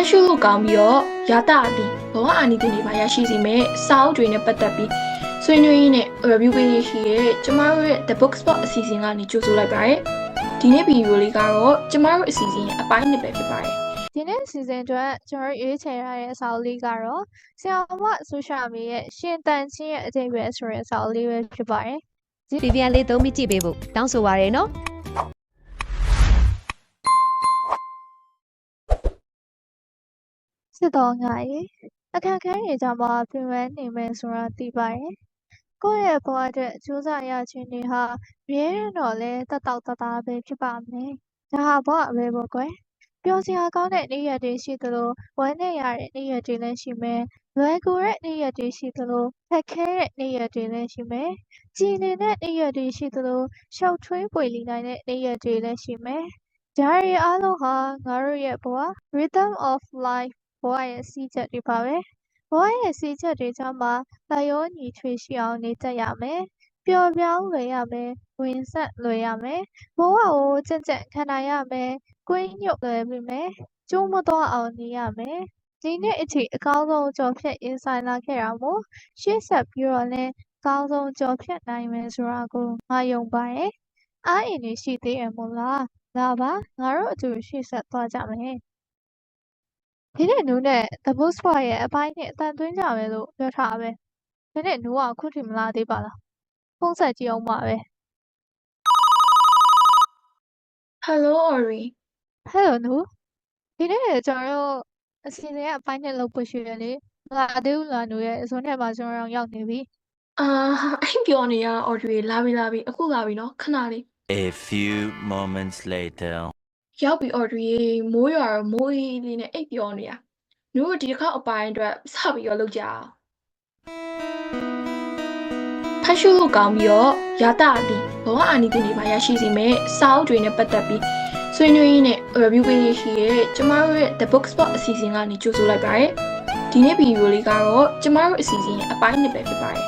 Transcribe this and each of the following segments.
တ်ရှုလို့ကောင်းပြီးတော့ရတာအပြီးဘဝအာနိသင်တွေပါရရှိစေမယ်စာအုပ်တွေနဲ့ပတ်သက်ပြီးဆွေးနွေးရင်းနဲ့ review ပေးရရှိရဲ့ကျမတို့ရဲ့ The Book Spot အစီအစဉ်ကနေကြိုဆိုလိုက်ပါရစေဒီနေ့ဗီဒီယိုလေးကတော့ကျမတို့အစီအစဉ်ရဲ့အပိုင်းနှစ်ပဲဖြစ်ပါတယ်ဒီနေ့စီစဉ်အတွက်ကျွန်တော်တို့ရွေးချယ်ရတဲ့အစာအုပ်လေးကတော့ဆရာမဆိုရှာမီရဲ့ရှင်တန်ချင်းရဲ့အကျိတ်ပဲဆိုတဲ့အစာအုပ်လေးပဲဖြစ်ပါတယ်ဒီပြန်လေးသုံးပြီးကြည့်ပေးဖို့တောင်းဆိုပါရယ်နော် စစ်တော်ငါရေအခက်အခဲတွေကြောင့်မှပြင်ပန်းနေမယ်ဆိုတာသိပါတယ်ကိုယ့်ရဲ့ဘဝအတွက်ကြိုးစားရခြင်းတွေဟာမြဲတော့လဲတက်တောက်တသားပဲဖြစ်ပါမယ်ဒါဟာဘဝပဲပေါ့ကွယ်ပျော်စရာကောင်းတဲ့နေ့ရက်တွေရှိသလိုဝမ်းနည်းရတဲ့နေ့ရက်တွေလည်းရှိမယ်လွယ်ကူတဲ့နေ့ရက်တွေရှိသလိုခက်ခဲတဲ့နေ့ရက်တွေလည်းရှိမယ်ကြည်နေတဲ့နေ့ရက်တွေရှိသလိုရှောက်ထွေးပွေလီနိုင်တဲ့နေ့ရက်တွေလည်းရှိမယ်ဒါတွေအားလုံးဟာငါတို့ရဲ့ဘဝ rhythm of life ဘဝရဲ့စည်းချက်တွေပါပဲဘဝရဲ့စည်းချက်တွေကြောင့်မှတရောညီထွေရှိအောင်နေတတ်ရမယ်ပျော်ပြောင်းလွယ်ရမယ်ဝင်ဆက်လွယ်ရမယ်ဘဝကိုကြက်ကြက်ခံနိုင်ရမယ်ကွင်းညွတ်လွယ်ပြီမယ်ကျိုးမသွားအောင်နေရမယ်ဒီနေ့အထိအကောင်းဆုံးကြော်ဖြတ်ရင်ဆိုင်လာခဲ့တာမို့ရှေ့ဆက်ပြီးတော့လည်းအကောင်းဆုံးကြော်ဖြတ်နိုင်မယ်ဆိုတာကိုငါယုံပါတယ်အားအင်နေရှိသေးတယ်မို့လားလာပါငါတို့အတူရှေ့ဆက်သွားကြမယ် ဒီနေ့နူးနဲ့ The Book Spot ရဲ့အပိုင်းနဲ့အတန်သွင်းကြမယ်လို့ပြောထားပဲ။ဒီနေ့နူးကအခုထိမလာသေးပါလား။ဖုန်းဆက်ကြည့်အောင်ပါပဲ Hello Ori ။ Hello နူး။ဒီနေ့ကျွန်တော်တို့အစီအစဉ်ကအပိုင်းနဲ့လုပ်ဖို့ရှိတယ်လေ။မလာသေးဘူးလားနူးရဲ့အစွန်းထဲမှာကျွန်တော်တို့ရောက်နေပြီအာအဲ့ပြောနေရ Ori လာပြီလာပြီအခုလာပြီနော်ခဏလေး A few moments later. ရောက်ပြီ Ori မိုးရွာတော့မိုးအေးလေးနဲ့အိပ်ပြောနေရနင်တို့ဒီတစ်ခါအပိုင်းအတွက်စပြီးတော့လုပ်ကြအောင်ဖတ်ရှုလို့ကောင်းပြီးတော့ရတာအပြီးဘဝအာနိသင်တွေပါရရှိစေမယ်စာအုပ်တွေနဲ့ပတ်သက်ပြီးဆွေးနွေးရင်းနဲ့ review ပေးရရှိရဲ့ကျမတို့ရဲ့ The Book Spot အစီအစဉ်ကနေကြိုဆိုလိုက်ပါရစေဒီနေ့ဗီဒီယိုလေးကတော့ကျမတို့အစီအစဉ်ရဲ့အပိုင်းနှစ်ပဲဖြစ်ပါတယ်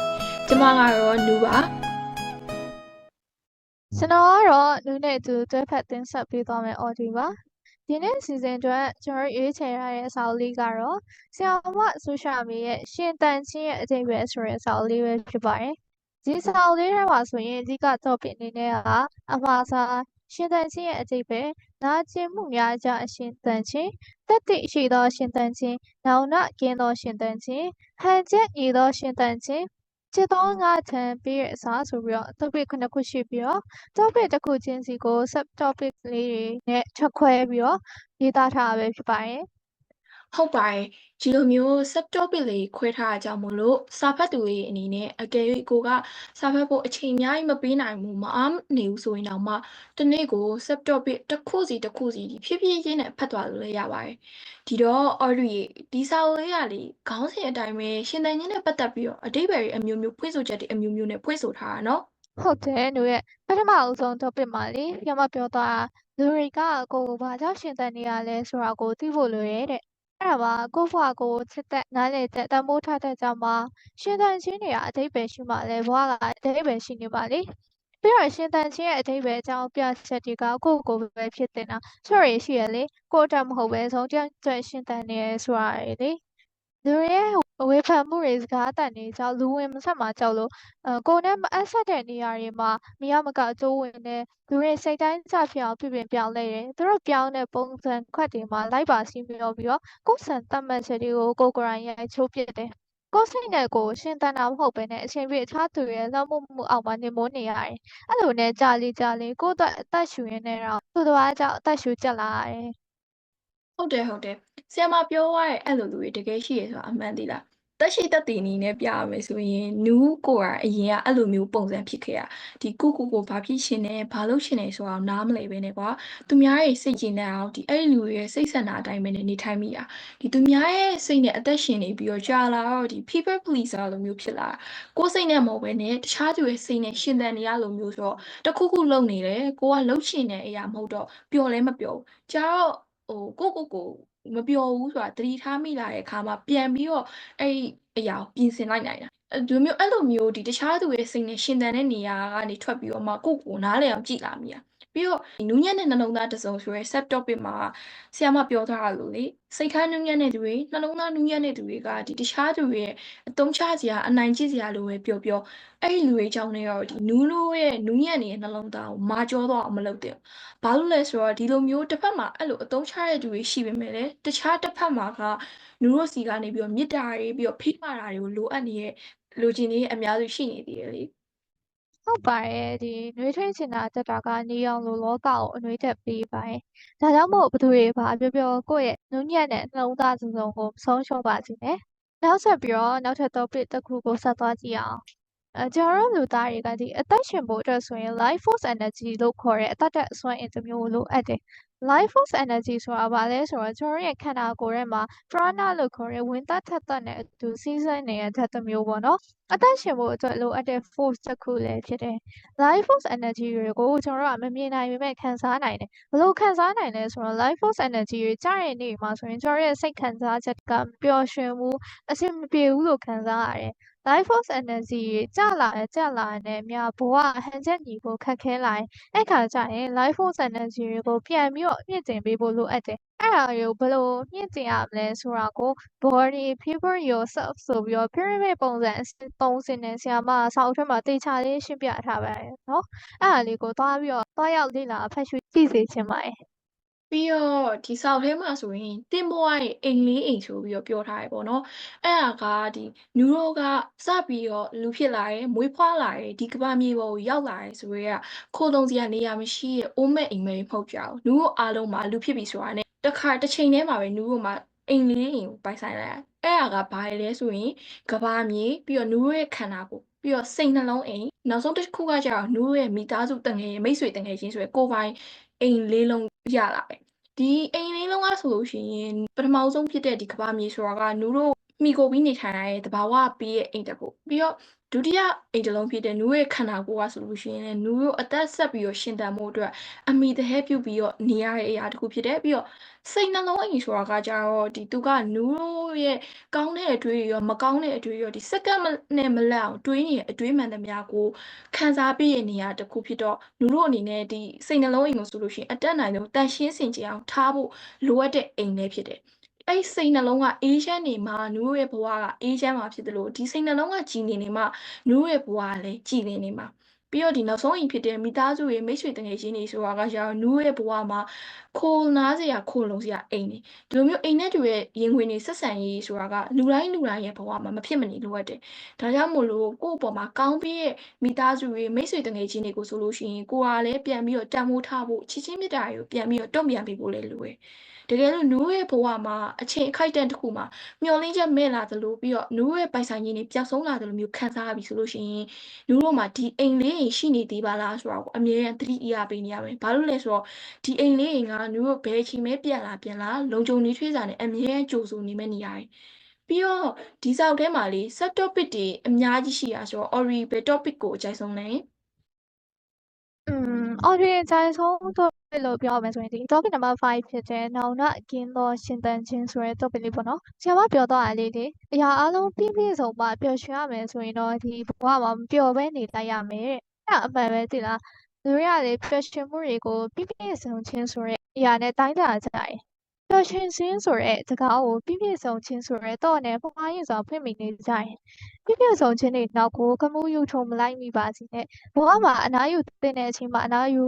ကျမကတော့နူပါ။ ကျွန်တော်ကတော့နူးနဲ့အတူတွဲဖက်တင်ဆက်ပေးသွားမယ် audio ပါ။ဒီနေ့စီစဉ်အတွက်ကျွန်တော်တို့ရွေးချယ်ရတဲ့အစာအုပ်လေးကတော့ဆရာမဆိုရှာမီရဲ့ရှင်တန်ချင်းရဲ့အကျိတ်ပဲဆိုတဲ့အစာအုပ်လေးပဲဖြစ်ပါတယ်။ဒီစာအုပ်လေးထဲမှာဆိုရင်အဓိက topic အနေနဲ့ကအမှားစာရှင်တန်ချင်းရဲ့အကျိတ်ပဲနာကျင်မှုများကြောင့်အရှင်တန်ချင်းတက်တိရှိသောရှင်တန်ချင်းနောင်နကင်းသောရှင်တန်ချင်းဟန်ချက်ညီသောရှင်တန်ချင်း ချစ်သောငါထံပြီးရအစားဆိုပြီးတော့ topic ခုနှစ်ခုရှိပြီးတော့ topic တစ်ခုချင်းစီကို sub topic လေးတွေနဲ့ချက်ခွဲပြီးတော့ရေးသားထားတာပဲဖြစ်ပါတယ် ဟုတ်ပါတယ်ဒီလိုမျိုး sub topic လေးခွဲထားတာကြောင့်မို့လို့စာဖတ်သူတွေအနေနဲ့အကယ်၍ကိုကစာဖတ်ဖို့အချိန်အများကြီးမပေးနိုင်ဘူးမအားနေဘူးဆိုရင်တော့မှတစ်နေ့ကို sub topic တစ်ခုစီတစ်ခုစီဒီဖြည်းဖြည်းချင်းနဲ့ဖတ်သွားလို့လည်းရပါတယ်ဒီတော့ Audrey ရေဒီစာအုပ်လေးကလေခေါင်းစဉ်အတိုင်းပဲရှင်သန်ခြင်းနဲ့ပတ်သက်ပြီးတော့အတိတ်ပဲအမျိုးမျိုးဖွင့်ဆိုချက်တွေအမျိုးမျိုးနဲ့ဖွင့်ဆိုထားတာနော်ဟုတ်တယ်တို့ရဲ့ပထမအဆုံး topic မှာလေပြမပြောသွားတာလူတွေကကိုယ်ကိုဘာကြောင့်ရှင်သန်နေရလဲဆိုတာကိုသိဖို့လိုရဲတဲ့ အဲ့ဒါပါကိုယ့်ဘဝကိုချစ်တဲ့နားလည်တဲ့တန်ဖိုးထားတဲ့ကြောင့်မှရှင်သန်ခြင်းတွေကအတိတ်ပဲရှိမှလဲဘဝကအတိတ်ပဲရှိနေပါလေပြီးတော့ရှင်သန်ခြင်းရဲ့အတိတ်ပဲအကြောင်းပြချက်တွေကကိုယ့်ကိုယ်ပဲဖြစ်တင်တာ sorry ရှိရလေကိုယ့်အတွက်မဟုတ်ပဲဆုံးတယောက်အတွက်ရှင်သန်နေရဆိုတာလေလူတွေရဲ့ ဝေဖန်မှုတွေစကားအတန်တွေကြောင့်လူဝင်မဆက်မှာကြောက်လို့အဲကိုယ်နဲ့မအပ်ဆက်တဲ့နေရာတွေမှာမရမကအကျိုးဝင်တဲ့လူတွေစိတ်တိုင်းကျဖြစ်အောင်ပြုပြင်ပြောင်းလဲတယ်။သူတို့ပြောင်းတဲ့ပုံစံခွက်တွေမှာလိုက်ပါစီးမျောပြီးတော့ကိုယ်ဆန်တတ်မှတ်ချက်တွေကိုကိုယ်ကိုယ်တိုင်ရိုက်ချိုးပစ်တယ်။ကိုယ်စိတ်နဲ့ကိုယ်ရှင်သန်တာမဟုတ်ဘဲနဲ့အချိန်ပြည့်အခြားသူရဲ့လွှမ်းမိုးမှုအောက်မှာနေမိုးနေရတယ်။အဲ့လိုနဲ့ကြာလေကြာလေကိုယ့်အတွက်အသက်ရှူရင်းနဲ့တော့သူတစ်ပါးကြောင့်အသက်ရှူကျက်လာရတယ်။ ဟုတ်တယ်ဟုတ်တယ်ဆရာမပြောရတဲ့အဲ့လိုလူတွေတကယ်ရှိရဆိုတာအမှန်တည်းလားတက်ရှိတက်တည်နေနဲ့ပြရမယ်ဆိုရင်နူးကိုကအရင်ကအဲ့လိုမျိုးပုံစံဖြစ်ခဲ့ရဒီကိုကိုကိုဘာဖြစ်ရှင်နေဘာလို့ရှင်နေဆိုအောင်နားမလည်ပဲနဲ့ကွာသူများရဲ့စိတ်ကျင်တဲ့အောင်ဒီအဲ့ဒီလူတွေရဲ့စိတ်ဆန္ဒအတိုင်းပဲနဲ့နေထိုင်မိတာဒီသူများရဲ့စိတ်နဲ့အသက်ရှင်နေပြီးတော့ကြာလာတော့ဒီ people pleaser လိုမျိုးဖြစ်လာတာကိုယ်စိတ်နဲ့မဟုတ်ပဲနဲ့တခြားသူရဲ့စိတ်နဲ့ရှင်သန်နေရလိုမျိုးဆိုတော့တခုခုလုံနေတယ်ကိုကလှုပ်ရှင်နေတဲ့အရာမဟုတ်တော့ပျော်လဲမပျော်ဘူးကြာတော့ ဟိုကိုကိုကိုမပျော်ဘူးဆိုတာသတိထားမိလာတဲ့အခါမှာပြန်ပြီးတော့အဲ့ဒီအရာကိုပြင်ဆင်လိုက်နိုင်တာအဲ့ဒီမျိုးအဲ့လိုမျိုးဒီတခြားသူရဲ့စိတ်နဲ့ရှင်သန်တဲ့နေရာကနေထွက်ပြီးတော့မှကိုယ့်ကိုယ်နားလည်အောင်ကြည့်လာမိတာ ပြီးတော့ဒီနူးညံ့တဲ့နှလုံးသားတစ်စုံဆိုရဲ set topic မှာဆရာမပြောထားတာလို့လေစိတ်ထားနူးညံ့တဲ့သူတွေနှလုံးသားနူးညံ့တဲ့သူတွေကဒီတခြားသူတွေရဲ့အတုံးချစရာအနိုင်ကျင့်စရာလိုပဲပြောပြောအဲ့ဒီလူတွေကြောင့်လည်းတော့ဒီနူးလို့ရဲ့နူးညံ့နေတဲ့နှလုံးသားကိုမာကျောတော့မလုပ်တဲ့ဘာလို့လဲဆိုတော့ဒီလိုမျိုးတစ်ဖက်မှာအဲ့လိုအတုံးချတဲ့သူတွေရှိပေမဲ့လည်းတခြားတစ်ဖက်မှာကနူးတို့စီကနေပြီးတော့မေတ္တာတွေပြီးတော့ဖိမတာတွေကိုလိုအပ်နေတဲ့လူချင်းတွေအများစုရှိနေသေးတယ်လေ ဟုတ်ပါတယ်ဒီနှွေးထွေးချင်တာတက်တာကနေအောင်လို့လောကကိုအနှွေးတက်ပေးပါတယ်ဒါကြောင့်မို့ဘသူတွေဘာပြောပြောကိုယ့်ရဲ့နုညံ့တဲ့နှလုံးသားစုံစုံကိုမဆုံးရှုံးပါစေနဲ့နောက်ဆက်ပြီးတော့နောက်ထပ် topic တစ်ခုကိုဆက်သွားကြည့်အောင် အဲကျွန်တော်တို့လူသားတွေကဒီအသက်ရှင်ဖို့အတွက်ဆိုရင် life force energy လို့ခေါ်တဲ့အသက်တက်အစွမ်းအင်တစ်မျိုးလိုအပ်တယ် life force energy ဆိုတာဘာလဲဆိုတော့ကျွန်တော်တို့ရဲ့ခန္ဓာကိုယ်ထဲမှာ prana လို့ခေါ်တဲ့ဝင်သက်ထက်သက်နဲ့အတူစီးဆင်းနေတဲ့ဓာတ်တစ်မျိုးပေါ့နော်အသက်ရှင်ဖို့အတွက်လိုအပ်တဲ့ force တစ်ခုလည်းဖြစ်တယ် life force energy တွေကိုကျွန်တော်တို့ကမမြင်နိုင်ပေမဲ့ခံစားနိုင်တယ်ဘယ်လိုခံစားနိုင်လဲဆိုတော့ life force energy တွေကြားရတဲ့နေ့မှာဆိုရင်ကျွန်တော်ရဲ့စိတ်ခံစားချက်ကမပျော်ရွှင်ဘူးအဆင်မပြေဘူးလို့ခံစားရတယ် life force energy တွေကျလာတယ်ကျလာတယ်နဲ့အများဘဝအဟန်ချက်ညီဖို့ခက်ခဲလာရင်အဲ့ခါကျရင် life force energy တွေကိုပြန်ပြီးတော့မြင့်တင်ပေးဖို့လိုအပ်တယ်အဲ့ဒါတွေကိုဘယ်လိုမြင့်တင်ရမလဲဆိုတာကို body figure yourself ဆိုပြီးတော့ pyramid ပုံစံအစစ်သုံးစင်းနဲ့ဆရာမကစာအုပ်ထဲမှာတေချာလေးရှင်းပြထားပါတယ်နော်အဲ့ဒါလေးကိုသွားပြီးတော့သွားရောက်လေ့လာဖတ်ရှုကြည့်စေချင်ပါတယ် ပြီးတော့ဒီဆောက်ထဲမှာဆိုရင်တင်ဘွားရဲ့အိမ်လေးအိမ်ဆိုပြီးတော့ပြောထားရပေါ့နော်အဲ့ဒါကဒီနူရိုကစပြီးတော့လူဖြစ်လာတယ်မွေးဖွားလာတယ်ဒီကမ္ဘာမြေပေါ်ကိုရောက်လာတယ်ဆိုရဲကခိုးတုံစရာနေရာမရှိရဲ့အိုးမဲ့အိမ်မဲမဟုတ်ကြဘူးနူရိုအားလုံးမှာလူဖြစ်ပြီဆိုတာနဲ့တခါတစ်ချိန်တည်းမှာပဲနူရိုမှာအိမ်လေးအိမ်ကိုပိုင်ဆိုင်လိုက်ရတယ်အဲ့ဒါကဘာလဲဆိုရင်ကမ္ဘာမြေပြီးတော့နူရိုရဲ့ခန္ဓာကိုယ်ပြီးတော့စိတ်နှလုံးအိမ်နောက်ဆုံးတစ်ခုကကျတော့နူရိုရဲ့မိသားစုတငယ်မိတ်ဆွေတငယ်ချင်းဆိုရဲကိုယ်ပိုင် အိမ်လေးလုံးရလာတယ်ဒီအိမ်လေးလုံးကဆိုလို့ရှိရင်ပထမဆုံးဖြစ်တဲ့ဒီကမ္ဘာမြေဆိုတာကနူတို့မိကိုပြီးနေထိုင်ရတဲ့တဘာဝပြီးရဲ့အိမ်တစ်ခုပြီးတော့ ဒုတိယအိမ်တစ်လုံးဖြစ်တဲ့နူရဲ့ခန္ဓာကိုယ်ကဆိုလို့ရှိရင်လည်းနူတို့အသက်ဆက်ပြီးတော့ရှင်သန်မှုအတွက်အမိတဟဲပြုတ်ပြီးတော့နေရတဲ့အရာတစ်ခုဖြစ်တယ်ပြီးတော့စိတ်နှလုံးအိမ်ဆိုတာကကြတော့ဒီသူကနူတို့ရဲ့ကောင်းတဲ့အတွေ့အရောမကောင်းတဲ့အတွေ့အရောဒီစက္ကန့်နဲ့မလက်အောင်တွေးနေတဲ့အတွေးမှန်သမျှကိုခံစားပြီးရဲ့နေရာတစ်ခုဖြစ်တော့လူတို့အနေနဲ့ဒီစိတ်နှလုံးအိမ်ကိုဆိုလို့ရှိရင်အတက်နိုင်ဆုံးတန်ရှင်းစင်ကြယ်အောင်ထားဖို့လိုအပ်တဲ့အိမ်လေးဖြစ်တယ်။ အဲ့ဒီစိတ်နှလုံးကအေးချမ်းနေမှနူတို့ရဲ့ဘဝကအေးချမ်းမှာဖြစ်တယ်လို့ဒီစိတ်နှလုံးကကြည်နေနေမှနူတို့ရဲ့ဘဝကလည်းကြည်နေနေမှာပြီးတော့ဒီနောက်ဆုံးအိမ်ဖြစ်တဲ့မိသားစုရဲ့မိတ်ဆွေတငယ်ချင်းတွေဆိုတာကကျတော့နူရဲ့ဘဝမှာခိုနားစရာခိုလုံစရာအိမ်နေဒီလိုမျိုးအိမ်နဲ့တူရဲ့ရင်ဝင်နေဆက်ဆံရေးဆိုတာကလူတိုင်းလူတိုင်းရဲ့ဘဝမှာမဖြစ်မနေလိုအပ်တယ်။ဒါကြောင့်မို့လို့ကိုယ့်အပေါ်မှာကောင်းပြီးရဲ့မိသားစုတွေမိတ်ဆွေတငယ်ချင်းတွေကိုဆိုလို့ရှိရင်ကိုယ်ကလည်းပြန်ပြီးတော့တန်ဖိုးထားဖို့ချစ်ချင်းမြတ်တာတွေကိုပြန်ပြီးတော့တုံ့ပြန်ပေးဖို့လည်းလိုတယ်။ တကယ်လို့နူရဲ့ဘဝမှာအချိန်အခိုက်အတန့်တစ်ခုမှာမျောလင်းချက်မဲ့လာသလိုပြီးတော့နူရဲ့ပိုင်ဆိုင်ရင်းတွေပျောက်ဆုံးလာသလိုမျိုးခံစားရပြီဆိုလို့ရှိရင်နူတို့မှာဒီအိမ်လေးရှိနေသေးပါလားဆိုတာကိုအမြဲတမ်းသတိအရပေးနေရမယ်။ဘာလို့လဲဆိုတော့ဒီအိမ်လေးကနူတို့ဘယ်အချိန်မဲပြန်လာပြန်လာလုံခြုံနေထွေးစာနဲ့အမြဲကြိုဆိုနေမဲ့နေရတယ်။ပြီးတော့ဒီစောက်ထဲမှာလေ set topic တွေအများကြီးရှိရဆိုတော့ ori ဘယ် topic ကိုအကြိုက်ဆုံးလဲอืม အော်ဒီအကြိုက်ဆုံး topic လို့ပြောရမယ်ဆိုရင်ဒီ topic number 5ဖြစ်တဲ့နောင်နာကင်းသောရှင်သန်ခြင်းဆိုတဲ့ topic လေးပေါ့နော်ဆရာမပြောသွားတာလေးလေအရာအလုံးပြည့်ပြည့်စုံမှပျော်ရွှင်ရမယ်ဆိုရင်တော့ဒီဘဝမှာမပျော်ဘဲနေလိုက်ရမယ်တဲ့အဲ့ဒါအမှန်ပဲသိလားလူတွေကလေပျော်ရွှင်မှုတွေကိုပြည့်ပြည့်စုံခြင်းဆိုတဲ့အရာနဲ့တိုင်းတာကြတယ်ပျော် ရွှင်ခြင်းဆိုတဲ့စကားကိုပြည့်ပြည့်စုံခြင်းဆိုတဲ့တော့နဲ့မှားရင်စွာဖွင့်မိနေကြတယ်ပြည့်ပြည့်စုံခြင်းတွေနောက်ကိုကမှုယူထုံမလိုက်မိပါစေနဲ့ဘဝမှာအနားယူသင့်တဲ့အချိန်မှာအနားယူ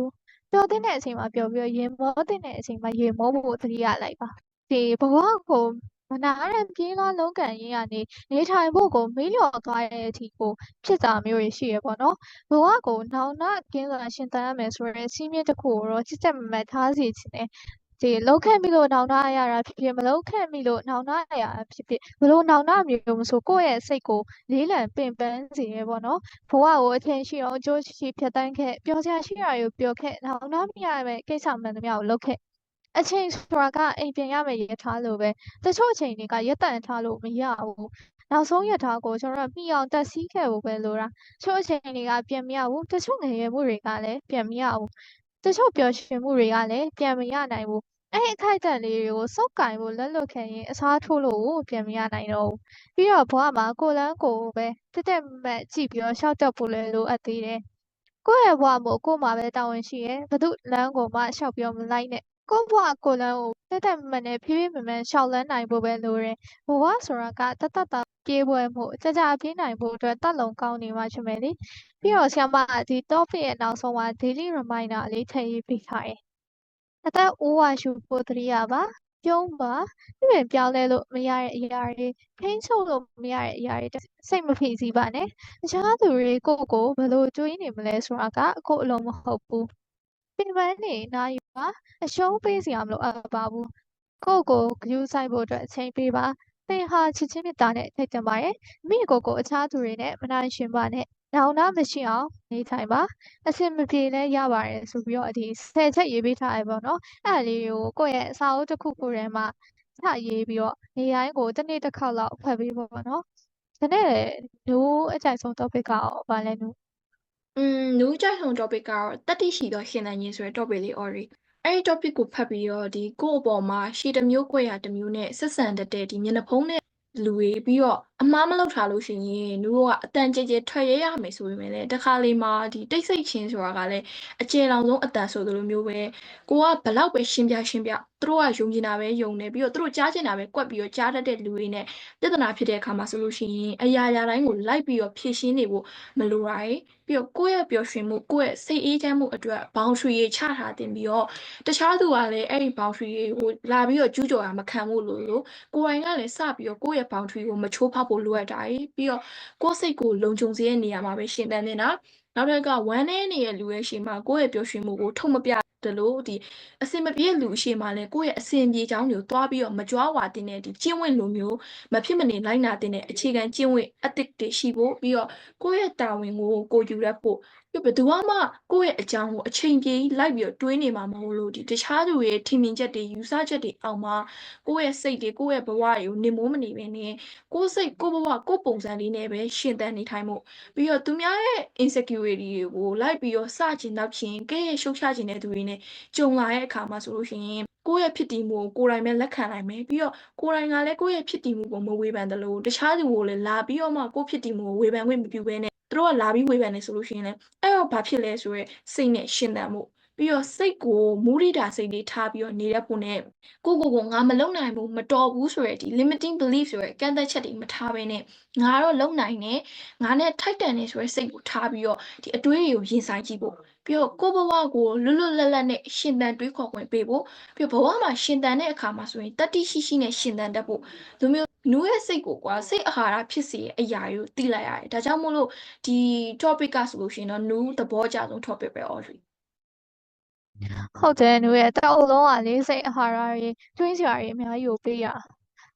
ပျော်သင့်တဲ့အချိန်မှာပျော်ပြီးတော့ရေမောသင့်တဲ့အချိန်မှာရေမောဖို့သတိရလိုက်ပါဒီဘဝကိုမနာရန်ပြေးကားလုံးကန်ရင်းကနေနေထိုင်ဖို့ကိုမေးလျော်သွားတဲ့အထိကိုဖြစ်တာမျိုးတွေရှိရပေါ့နော်ဘဝကိုနောင်နာကင်းစွာရှင်သန်ရမယ်ဆိုရဲစီးမြင့်တစ်ခုကိုတော့ချစ်ချက်မမတ်ထားစီခြင်းနဲ့ ဒီလောက်ခန့်ပြီလို့နောင်နာရတာဖြစ်ဖြစ်မလောက်ခန့်ပြီလို့နောင်နာရတာဖြစ်ဖြစ်ဘလို့နောင်နာမျိုးမဆိုကိုယ့်ရဲ့စိတ်ကိုလေးလံပင်ပန်းစေရပေါ့နော်ဘဝကိုအထင်ရှိအောင်အကျိုးရှိရှိဖြတ်တန်းခဲ့ပျော်စရာရှိတာကိုပျော်ခဲ့နောက်နောက်မရမယ့်ကိစ္စမှန်သမျှကိုလုပ်ခဲ့အချိန်ဆိုတာကအိမ်ပြင်ရမယ့်ရထားလို့ပဲတချို့အချိန်တွေကရက်တန်ထားလို့မရဘူးနောက်ဆုံးရထားကိုကျွန်တော်တို့မိအောင်တက်စီးခဲ့ဖို့ပဲလိုတာတချို့အချိန်တွေကပြန်မရဘူးတချို့ငယ်ရွယ်မှုတွေကလည်းပြန်မရဘူး တချို့ပျော်ရွှင်မှုတွေကလည်းပြန်မရနိုင်ဘူးအဲ့ဒီအခိုက်အတန့်လေးတွေကိုစုပ်ကင်ဖို့လက်လွတ်ခဲ့ရင်အစားထိုးလို့ပြန်မရနိုင်တော့ဘူးပြီးတော့ဘဝမှာကိုယ်လန်းကိုယ်ပဲတက်တက်မတ်ကြည့်ပြီးတော့ရှောက်တက်ဖို့လည်းလိုအပ်သေးတယ်ကိုယ့်ရဲ့ဘဝမို့ကိုယ်မှာပဲတာဝန်ရှိရယ်ဘသူလမ်းကိုမှရှောက်ပြောမလိုက်နဲ့ကိုယ့်ဘဝကိုယ်လမ်းကိုတက်တက်မမနဲ့ဖြည်းဖြည်းမမရှောက်လန်းနိုင်ဖို့ပဲလိုတယ်ဘဝဆိုတာကတတတ ပြေးပွဲမှုကြကြပြေးနိုင်ဖို့အတွက်တက်လုံကောင်းနေမှချင်မယ်လေပြီးတော့ဆရာမကဒီ topic ရဲ့နောက်ဆုံးမှာ daily reminder လေးထည့်ရေးပေးထားတယ်အသက်အိုးဝါရှုဖို့တတိယပါပြုံးပါပြင်ပြောင်းလဲလို့မရတဲ့အရာတွေထိန်းချုပ်လို့မရတဲ့အရာတွေစိတ်မဖိစီးပါနဲ့တခြားသူတွေကိုယ့်ကိုယ်ဘယ်လိုတွေးနေမလဲဆိုတာကကိုယ့်အလုံးမဟုတ်ဘူးပြင်ပန်းနေနာယူပါအရှုံးပေးစရာမလိုအပ်ပါဘူးကိုယ့်ကိုယ်ဂရုစိုက်ဖို့အတွက်အချိန်ပေးပါ သင်ဟာချစ်ချင်းမြတ်တာနဲ့ထိုက်တန်ပါရဲ့မိကိုယ်ကိုအခြားသူတွေနဲ့မနိုင်ရှင်ပါနဲ့နောင်နာမရှိအောင်နေထိုင်ပါအဆင်မပြေလဲရပါတယ်ဆိုပြီးတော့ဒီဆယ်ချက်ရေးပေးထားရပေါ့နော်အဲ့ဒါလေးကိုကိုယ့်ရဲ့စာအုပ်တစ်ခုခုထဲမှာချရေးပြီးတော့နေတိုင်းကိုတစ်နေ့တစ်ခေါက်လောက်ဖတ်ပေးဖို့ပေါ့နော်ဒါနဲ့ဒိုးအကြိုက်ဆုံး topic ကရောဘာလဲနူอืมနူးကြိုက်ဆုံး topic ကတော့တတိရှိသောရှင်သန်ခြင်းဆိုတဲ့ topic လေး Ori အဲ့ဒီ topic ကိုဖတ်ပြီးတော့ဒီကိုယ့်အပေါ်မှာရှေ့တစ်မျိုးကွက်ရတစ်မျိုးနဲ့ဆက်ဆံတတ်တဲ့ဒီမျက်နှာဖုံးနဲ့လူတွေပြီးတော့အမားမလုပ်ထားလို့ရှိရင်နူးကအတန်ကြဲကြဲထွက်ရရမယ်ဆိုပေမဲ့လည်းတစ်ခါလေမှာဒီတိတ်ဆိတ်ခြင်းဆိုတာကလည်းအကျယ်လောင်ဆုံးအတန်ဆိုသလိုမျိုးပဲကိုကဘလောက်ပဲရှင်းပြရှင်းပြသူတို့ကယုံကျင်တာပဲယုံတယ်ပြီးတော့သူတို့ကြားကျင်တာပဲကွက်ပြီးတော့ကြားတတ်တဲ့လူတွေနဲ့ပြဿနာဖြစ်တဲ့အခါမှာဆိုလို့ရှိရင်အရာရာတိုင်းကိုလိုက်ပြီးတော့ဖြည့်ရှင်းနေဖို့မလိုတာရယ်ပြီးတော့ကိုယ့်ရဲ့ပျော်ရွှင်မှုကိုယ့်ရဲ့စိတ်အေးချမ်းမှုအတွက်ဘောင်ရွှေရချထားတင်ပြီးတော့တခြားသူကလည်းအဲ့ဒီဘောင်ရွှေကိုလာပြီးတော့ကျူးကျော်တာမခံဘူးလို့လို့ကိုယ်တိုင်ကလည်းစပြီးတော့ကိုယ့်ရဲ့ဘောင်ရွှေကိုမချိုးဖောက်ဖို့လိုအပ်တာရယ်ပြီးတော့ကိုယ့်စိတ်ကိုလုံခြုံစေတဲ့နေရာမှာပဲရှင်သန်နေတာနောက်တစ်ခါဝမ်းနေနေတဲ့လူရဲ့ရှေ့မှာကိုယ့်ရဲ့ပျော်ရွှင်မှုကိုထုတ်မပြတယ်လို့ဒီအစင်မပြေလူအရှိမှလည်းကိုယ့်ရဲ့အစင်ပြေချောင်းတွေကိုတွားပြီးတော့မကြွားဝါတင်တဲ့ဒီကျင့်ဝတ်လိုမျိုးမဖြစ်မနေလိုက်နာတင်တဲ့အခြေခံကျင့်ဝတ်အသစ်တွေရှိဖို့ပြီးတော့ကိုယ့်ရဲ့တာဝန်ကိုကိုယူရဖို့ ပြီးဘယ်သူမှကိုယ့်ရဲ့အကြောင်းကိုအချိန်ပြေးလိုက်ပြီးတော့တွေးနေမှာမဟုတ်လို့ဒီတခြားသူရဲ့ထင်မြင်ချက်တွေယူဆချက်တွေအောက်မှာကိုယ့်ရဲ့စိတ်တွေကိုယ့်ရဲ့ဘဝတွေကိုနေမိုးမနေဘဲနဲ့ကိုယ့်စိတ်ကိုယ့်ဘဝကိုယ့်ပုံစံလေးနဲ့ပဲရှင်သန်နေထိုင်မှုပြီးတော့သူများရဲ့ insecurity တွေကိုလိုက်ပြီးတော့စချင်တော့ချင်ကဲရဲ့ရှုပ်ချခြင်းတဲ့သူတွေနဲ့ကြုံလာတဲ့အခါမှာဆိုလို့ရှိရင်ကိုယ့်ရဲ့ဖြစ်တည်မှုကိုကိုယ်တိုင်ပဲလက်ခံနိုင်မယ်ပြီးတော့ကိုယ်တိုင်ကလည်းကိုယ့်ရဲ့ဖြစ်တည်မှုကိုမဝေဖန်တယ်လို့တခြားသူကိုလည်းလာပြီးတော့မှကိုယ့်ဖြစ်တည်မှုကိုဝေဖန်ခွင့်မပြုဘဲနဲ့သူ တို့ကလာပြီးဝေဖန်နေဆိုလို့ရှိရင်လည်းအဲ့တော့ဘာဖြစ်လဲဆိုရဲစိတ်နဲ့ရှင်သန်မှု ပြီးတော့စိတ်ကိုမူရိတာစိတ်လေးထားပြီးတော့နေတဲ့ပုံနဲ့ကိုကိုကိုငါမလုံနိုင်ဘူးမတော်ဘူးဆိုရဲဒီ limiting belief ဆိုရဲကန့်သက်ချက်တွေမထားဘဲနဲ့ငါတော့လုံနိုင်တယ်ငါနဲ့ထိုက်တန်နေဆိုရဲစိတ်ကိုထားပြီးတော့ဒီအတွေးတွေကိုရင်ဆိုင်ကြည့်ဖို့ပြီးတော့ကိုယ့်ဘဝကိုလွတ်လွတ်လပ်လပ်နဲ့ရှင်သန်တွေးခေါ်ခွင့်ပေးဖို့ပြီးတော့ဘဝမှာရှင်သန်တဲ့အခါမှာဆိုရင်တတ္တိရှိရှိနဲ့ရှင်သန်တတ်ဖို့လူမျိုးနူးရဲ့စိတ်ကိုကွာစိတ်အာဟာရဖြစ်စေတဲ့အရာတွေကိုသိလိုက်ရတယ်ဒါကြောင့်မို့လို့ဒီ topic ကဆိုလို့ရှိရင်တော့နူးသဘောကျဆုံး topic ပဲ Audrey ဟုတ်တယ်နူရဲ့တောက်လုံးကလေးစိတ်အာဟာရတွေတွင်းစရာတွေအများကြီးကိုပေးရ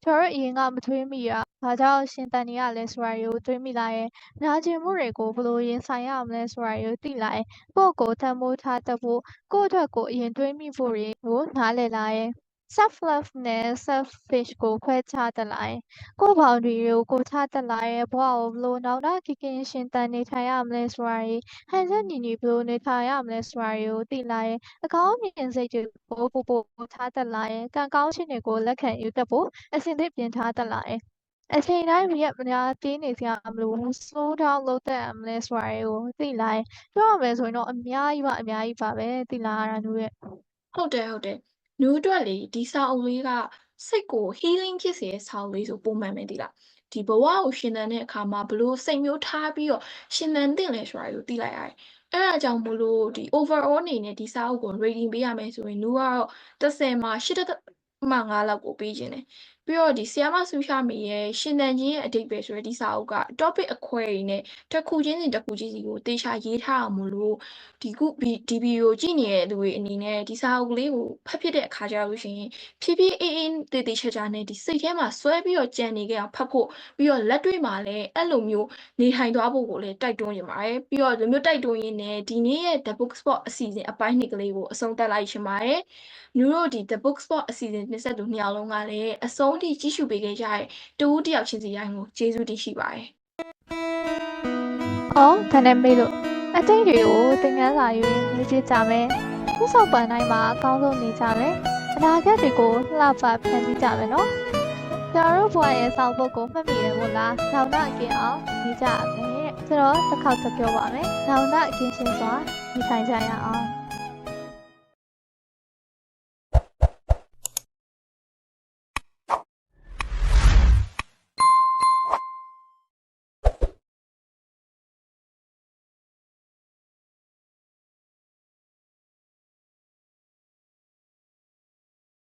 ကျွန်တော်တို့အရင်ကမထွေးမိရဘာကြောင့်ရှင်တန်နေရလဲဆိုတာတွေကိုတွေးမိလာရဲ့နာကျင်မှုတွေကိုဘယ်လိုရင်ဆိုင်ရမလဲဆိုတာတွေကိုသိလာရဲ့ကိုယ့်ကိုယ်တန်ဖိုးထားတတ်ဖို့ကိုယ့်အတွက်ကိုယ်အရင်တွေးမိဖို့တွေကိုနားလည်လာရဲ့ self love နဲ့ selfish ကိုခွဲခြားတတ်လာရဲ့ကိုယ့်ဘောင်တွေကိုကိုယ်ချတတ်လာရဲ့ဘဝကိုဘယ်လိုနောက်တာကကင်းရှင်တန်နေထိုင်ရမလဲဆိုတာတွေဟန်ချက်ညီညီဘယ်လိုနေထိုင်ရမလဲဆိုတာတွေကိုသိလာရဲ့အကောင်းမြင်စိတ်တွေကိုပို့ပို့ထားတတ်လာရဲ့ကံကောင်းခြင်းတွေကိုလက်ခံယူတတ်ဖို့အစဉ်သစ်ပြင်ထားတတ်လာရဲ့အချိန်တိုင်းရက်မများပြေးနေစရာမလိုဘူး slow down လုပ်တတ်ရမလဲဆိုတာတွေကိုသိလာရဲ့ပြောရမယ်ဆိုရင်တော့အများကြီးပါအများကြီးပါပဲသိလာရတာတို့ရဲ့ဟုတ်တယ်ဟုတ်တယ် နူးအတွက်လေဒီစာအုပ်လေးကစိတ်ကို healing ဖြစ်စေတဲ့စာအုပ်လေးဆိုပုံမှန်ပဲဒီလားဒီဘဝကိုရှင်သန်တဲ့အခါမှာဘလို့စိတ်မျိုးထားပြီးတော့ရှင်သန်သင့်လဲဆိုတာကိုသိလိုက်ရတယ်အဲ့ဒါကြောင့်မို့လို့ဒီ overall အနေနဲ့ဒီစာအုပ်ကို rating ပေးရမယ်ဆိုရင်နူးကတော့10မှာ8.5လောက်ကိုပေးခြင်းတယ် ပြီးတော့ဒီဆီယာမဆူရှာမီရဲ့ရှင်သန်ခြင်းရဲ့အဓိပ္ပာယ်ဆိုတဲ့ဒီစာအုပ်က topic အခွဲတွေနဲ့တစ်ခုချင်းစီတစ်ခုချင်းစီကိုတေချာရေးထားအောင်မလို့ဒီခုဒီဗီဒီယိုကြည့်နေတဲ့လူတွေအနေနဲ့ဒီစာအုပ်လေးကိုဖတ်ဖြစ်တဲ့အခါကျလို့ရှိရင်ဖြည်းဖြည်းအေးအေးတေးသေးချာချာနဲ့ဒီစိတ်ထဲမှာဆွဲပြီးတော့ကြံနေခဲ့အောင်ဖတ်ဖို့ပြီးတော့လက်တွေ့မှာလည်းအဲ့လိုမျိုးနေထိုင်သွားဖို့ကိုလည်းတိုက်တွန်းနေပါတယ်ပြီးတော့ဒီမျိုးတိုက်တွန်းရင်းနဲ့ဒီနေ့ရဲ့ The Book Spot အစီအစဉ်အပိုင်းနှစ်ကလေးကိုအဆုံးသတ်လိုက်ရှင်ပါတယ်မျိုးတို့ဒီ The Book Spot အစီအစဉ်နှစ်ဆက်သူနှစ်ယောက်လုံးကလည်းအဆုံးထိကြည့်ရှုပေးခဲ့ကြတဲ့တူဦးတစ်ယောက်ချင်းစီတိုင်းကိုကျေးဇူးတင်ရှိပါတယ်။အော်ဒါနဲ့မေးလို့အတိတ်တွေကိုသင်ခန်းစာယူရင်းနေကြကြမယ်။ဒီဆောက်ပန်တိုင်းမှာအကောင်းဆုံးနေကြမယ်။အနာဂတ်တွေကိုလှပဖန်တီးကြမယ်နော်။ကျွန်တော်တို့ဘဝရဲ့စောင့်ဖို့ကိုမှတ်မိရမို့လား။နောက်တော့အကင်အောင်နေကြမယ်တဲ့ဆိုတော့တစ်ခေါက်ထပ်ပြောပါမယ်နောင်တကင်းရှင်းစွာနေထိုင်ကြရအောင်